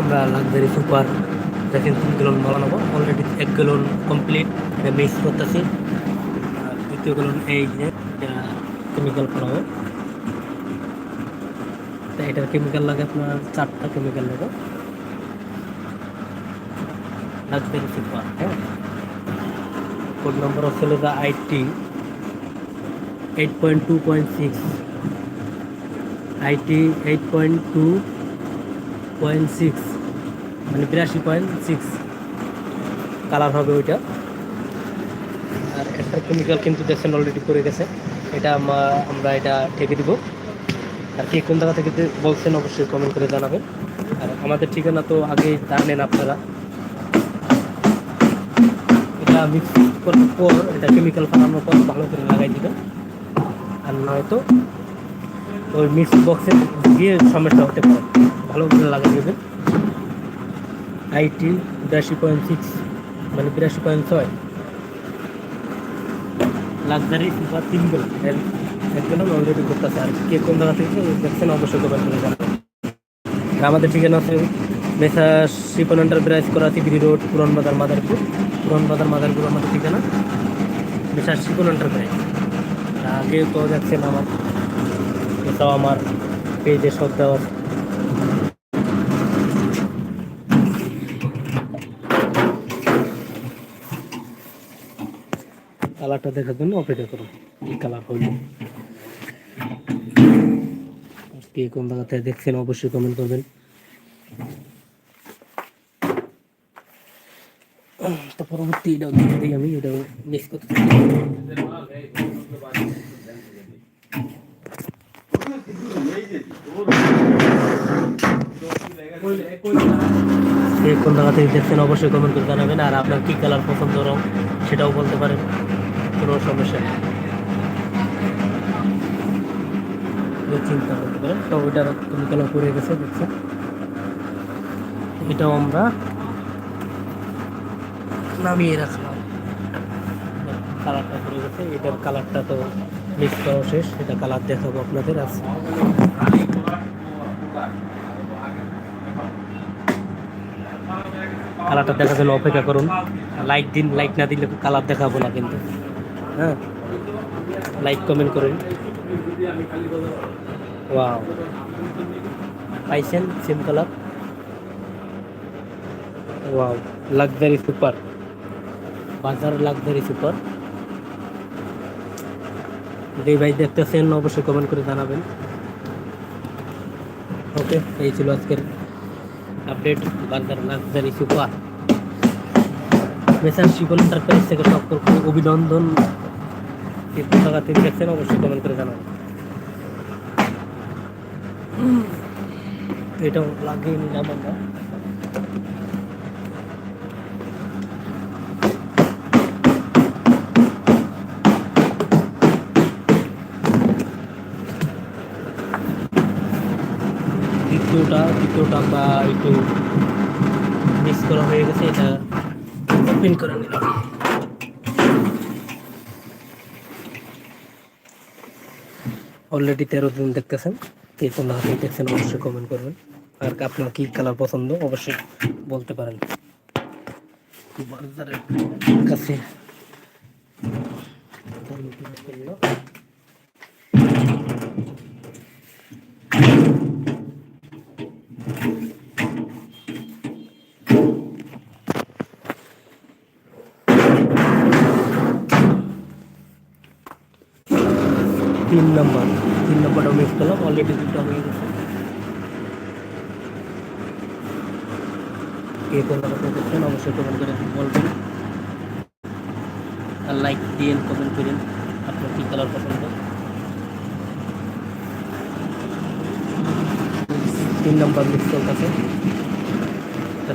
আমরা luxury super দেখেন তিন গ্যালন মালা নেব। অলরেডি এক গ্যালন কমপ্লিট এটা মিক্স করতেছি। দ্বিতীয় গ্যালন এই যে কেমিক্যাল করাবো। তা এটার কেমিক্যাল লাগে আপনার চারটা কেমিক্যাল লাগে লাক্সারি সুপার হ্যাঁ। কোড নম্বর হচ্ছে হলো IT eight point two point six IT eight point two point six মানে বিরাশি পয়েন্ট সিক্স কালার হবে ওইটা। আর একটা কেমিক্যাল কিন্তু দেখছেন অলরেডি করে গেছে। এটা আমা- আমরা এটা ঠেকে দিব। আর কে কোন জায়গা থেকে বলছেন অবশ্যই কমেন্ট করে জানাবেন। আর আমাদের ঠিকানা তো আগে জানেন আপনারা। এটা মিক্স করার পর এটা কেমিক্যাল ফালানোর পর ভালো করে লাগাই দিবেন। আর নয়তো ওই মিক্স বক্সে গিয়ে সমস্যা হতে পারে। ভালো করে লাগাই দেবেন। আইটি বিরাশি পয়েন্ট সিক্স মানে বিরাশি পয়েন্ট ছয়। লাক্সারি সুপার তিন গেল এক গেলাম অলরেডি করতেছে? আর কে কোন জায়গা থেকে দেখছেন অবশ্যই কমেন্ট করে জানাবেন আমাদের ঠিকানা আছে মেসা শিপন এন্টারপ্রাইজ করাতি বিডি রোড, পুরন বাজার, মাদারপুর। পুরন বাজার, মাদারপুর আমাদের ঠিকানা। মেসা শিপন এন্টারপ্রাইজ আগে তো যাচ্ছেন আমার। এটাও আমার পেজে সব দেওয়া কালারটা দেখার জন্য অপেক্ষা করুন, কি কালার হইল। কে কোন জায়গাতে দেখছেন অবশ্যই কমেন্ট করবেন। পরবর্তী দেখে আমি, এটাও মিস করতে কোন জায়গা থেকে দেখছেন অবশ্যই কমেন্ট করে জানাবেন, আর আপনার কি কালার পছন্দ সেটাও বলতে পারেন। কোনো সমস্যা নেই। চিন্তা করতে পারেন গেছে এটাও আমরা নামিয়ে রাখলাম। কালারটা গেছে, এটার কালারটা তো মিক্স করা শেষ, এটা কালার দেখাবো আপনাদের আছে কালারটা দেখার জন্য অপেক্ষা করুন। লাইট দিন লাইট না দিলে কালার দেখাবো না কিন্তু। হ্যাঁ। লাইক কমেন্ট করেন। ওয়াও পাইছেন same colour wow luxury super bazaar luxury super যেই ভাই দেখতেছেন, অবশ্যই কমেন্ট করে জানাবেন। ওকে এই ছিল আজকের update bazaar luxury super messrs Shipon enterprise থেকে সকলকে অভিনন্দন। কে জায়গা থেকে দেখছেন, অবশ্যই কমেন্ট করে জানাবেন। এটাও লাগিয়ে নিলাম আমরা। দ্বিতীয়টা দ্বিতীয়টা আমরা একটু মিক্স করা হয়ে গেছে, এটা ওপেন করে নিলাম। অলরেডি তেরো দিন দেখতেছেন, কে কোন হাতে দেখছেন অবশ্যই কমেন্ট করবেন। আর আপনার কি কালার পছন্দ, অবশ্যই বলতে পারেন। বাজারের কাছে। তিন নম্বর, তিন নম্বরটা মিস করলাম অলরেডি দুটো হয়ে গেছে কে কোন করছেন অবশ্যই কমেন্ট করে বলবেন। আর লাইক দিন কমেন্ট করেন, আপনার কী কালার পছন্দ? তিন নম্বর মিক্স চলতেছে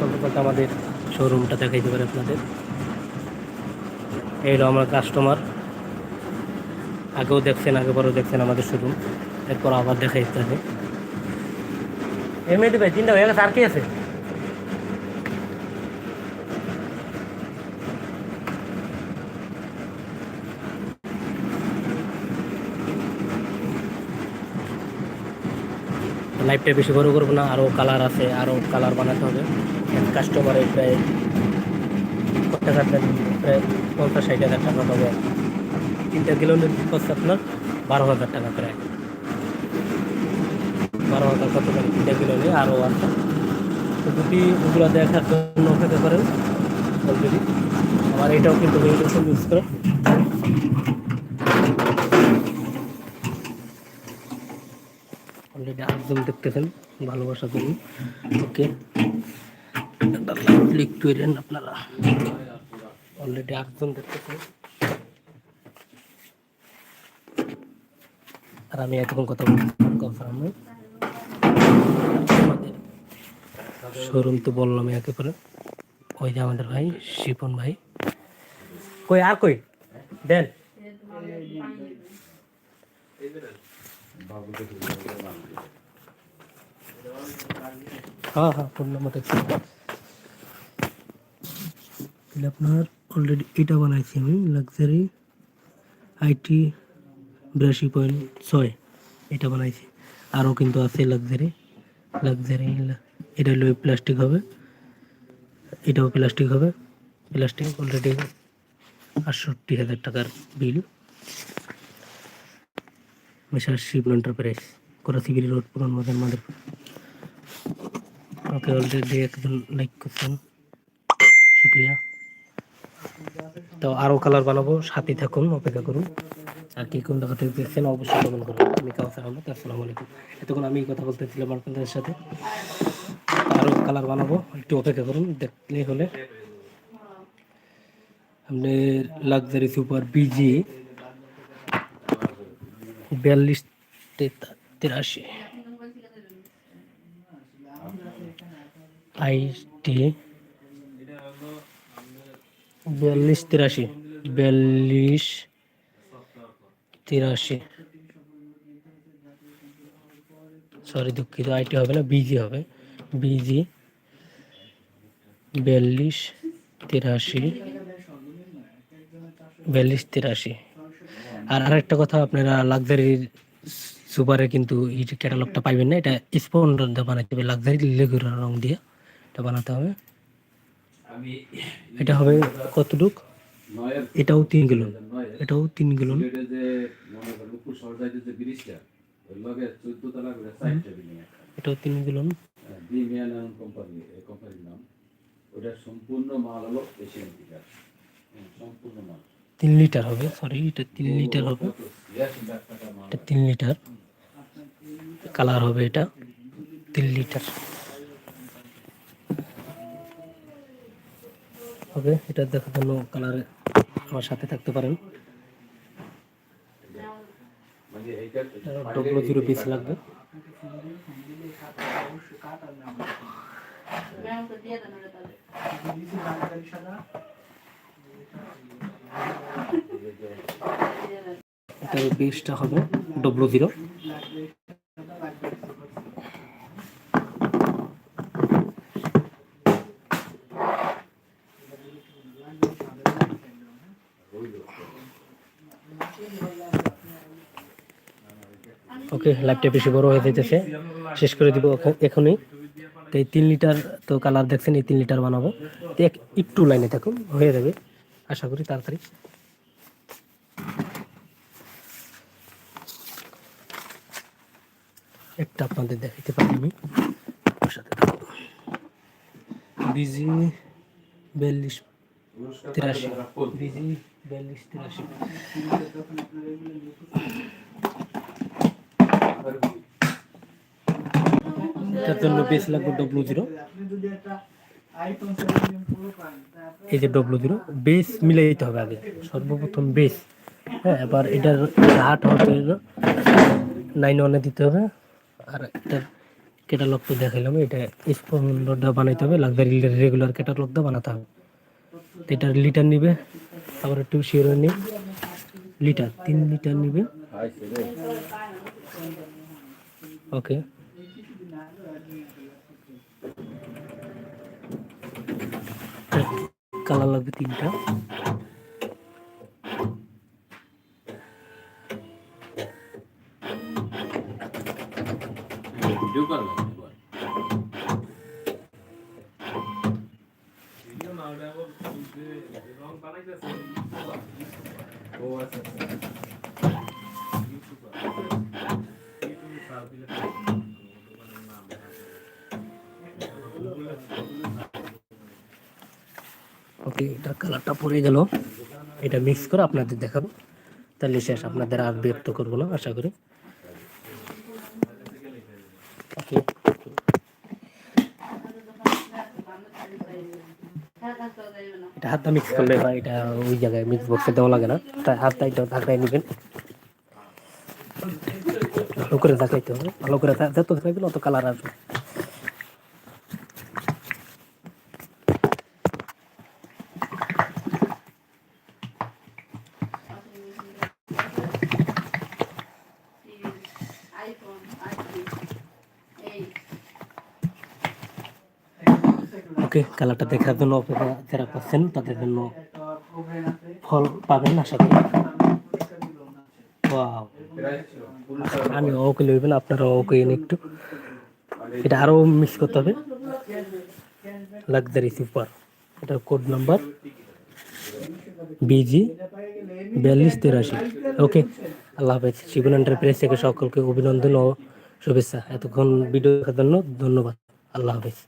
চলতে আমাদের শোরুমটা দেখাইতে পারে আপনাদের। এই আমার কাস্টমার আগেও দেখছেন, আগে পরেও দেখছেন আমাদের শোরুম এরপর আবার দেখাই হবে। এমনি ভাই, তিনটা হয়ে গেছে, আর কি আছে? লাইফটা বেশি বড় করব না আরও কালার আছে আরও কালার বানাতে হবে। কাস্টমারের প্রায় প্রায় পঞ্চাশ ষাট হাজার টাকা হবে তিনটা কিলোমিটার খরচ আপনার? বারো হাজার টাকা প্রায়। বারো হাজার কত টাকা তিনটা নিয়ে আরও আছে তো যদি ওগুলো দেখার জন্য খেতে পারেন অলরেডি আমার এটাও কিন্তু ইউজ করে। অলরেডি আটজন দেখতেছেন, ভালোবাসা করি। ওকে ক্লিক করেন আপনারা। অলরেডি আটজন দেখতেছেন। আর আমি এতক্ষণ কথা কনফার্মে শোরুম তো বললাম একেবারে। ওই যে আমাদের ভাই, শিপন ভাই। কই, আর কই? দেন। হ্যাঁ হ্যাঁ ফোন আপনার অলরেডি এটা বানাইছি আমি লাক্সারি আইটি বিরাশি পয়েন্ট ছয় এটা বানাইছি। আরও কিন্তু আছে লাক্সারি লাক্সারি এটা হলো প্লাস্টিক হবে। এটাও প্লাস্টিক হবে। প্লাস্টিক অলরেডি আটষট্টি হাজার টাকার বিল মিশার শিব এন্টারপ্রাইজ করাচিবিরি রোড পুরান বাজার মাদের। ওকে অলরেডি একজন লাইক করছেন। শুক্রিয়া। তো আরও কালার বানাবো সাথে থাকুন, অপেক্ষা করুন। আর কি কোন জায়গা থেকে দেখছেন, অবশ্যই কমেন্ট করুন। আমি কাউসার আহমদ, আসসালামু আলাইকুম। এতক্ষণ আমি কথা বলতেছিলাম আপনাদের সাথে। আরও কালার বানাবো, একটু অপেক্ষা করুন, দেখলে হলে। আপনি লাক্সারি সুপার বিজি বিয়াল্লিশ তিরাশি। আইটি বিয়াল্লিশ তিরাশি। বিয়াল্লিশ তিরাশি। সরি দুঃখিত আইটি হবে না বিজি হবে। বিজি বিয়াল্লিশ তিরাশি। বিয়াল্লিশ তিরাশি। আর আরেকটা কথা, আপনারা লাক্সারির সুপারে কিন্তু এই যে ক্যাটালগটা পাইবেন না, এটা স্পন বানাতে হবে। লাক্সারি লেগুর রং দিয়ে এটা বানাতে হবে। এটা হবে কতটুক? এটাও তিন কিলো। এটাও তিন কিলো। এটাও তিন কিলো কোম্পানি কোম্পানির নাম সম্পূর্ণ মাল হলো এশিয়ান টিকার সম্পূর্ণ মাল। তিন লিটার হবে সরি এটা তিন লিটার হবে। এটা তিন লিটার। কালার হবে এটা তিন লিটার। ওকে এটা দেখার জন্য কালারে আমার সাথে থাকতে পারেন। এইটা জিরো লাগবে। বেসটা হবে ডবল জিরো ওকে লাইভটা বেশি বড় হয়ে যাইতেছে। শেষ করে দিব এখনই। তো এই তিন লিটার তো কালার দেখছেন, এই তিন লিটার বানাবো। তো এক একটু লাইনে থাকুন, হয়ে যাবে। আশা করি তাড়াতাড়ি। একটা আপনাদের দেখাইতে পারি আমি। বিজি বিয়াল্লিশ তিরাশি। বিজি বিয়াল্লিশ তিরাশি। এটার জন্য বেস লাগবে ডব্লু জিরো এই যে ডব্লু জিরো বেস মিলে দিতে হবে আগে। সর্বপ্রথম বেস হ্যাঁ এবার এটার হাট হবে নাইন ওয়ানে দিতে হবে। আর এটার ক্যাটালগ তো দেখাইলাম, এটা স্পন্ডটা বানাইতে হবে। লাক্সারি রেগুলার ক্যাটালগটা বানাতে হবে। এটার লিটার নিবে আবার একটু শিওর নিই লিটার তিন লিটার নিবে। খাইছে রে ওকে কালার লাগবে এটা কালারটা পরে গেল। এটা মিক্স করে আপনাদের দেখাবো। তাহলে শেষ, আপনাদের আর বিরক্ত করব না, আশা করি। এটা হাতটা মিক্স করলে বা এটা ওই জায়গায় মিক্স বক্সে দেওয়া লাগে না। তাই হাতটা এটা ঢাকায় নেবেন। ভালো করে দেখাইতে হবে, ভালো করে যত দেখাইবেন অত কালার আসবে। ওকে কালারটা দেখার জন্য অপেক্ষা যারা করছেন, তাদের জন্য ফল পাবেন আশা করি। আমি ওকে লইবেন আপনারা ওকে এনে একটু। এটা আরও মিক্স করতে হবে। লাক্সারি সুপার এটার কোড নাম্বার বিজি বিয়াল্লিশ তিরাশি। ওকে, আল্লাহ হাফেজ। শিবন এন্টারপ্রাইজ থেকে সকলকে অভিনন্দন ও শুভেচ্ছা। এতক্ষণ ভিডিও দেখার জন্য ধন্যবাদ। আল্লাহ হাফেজ।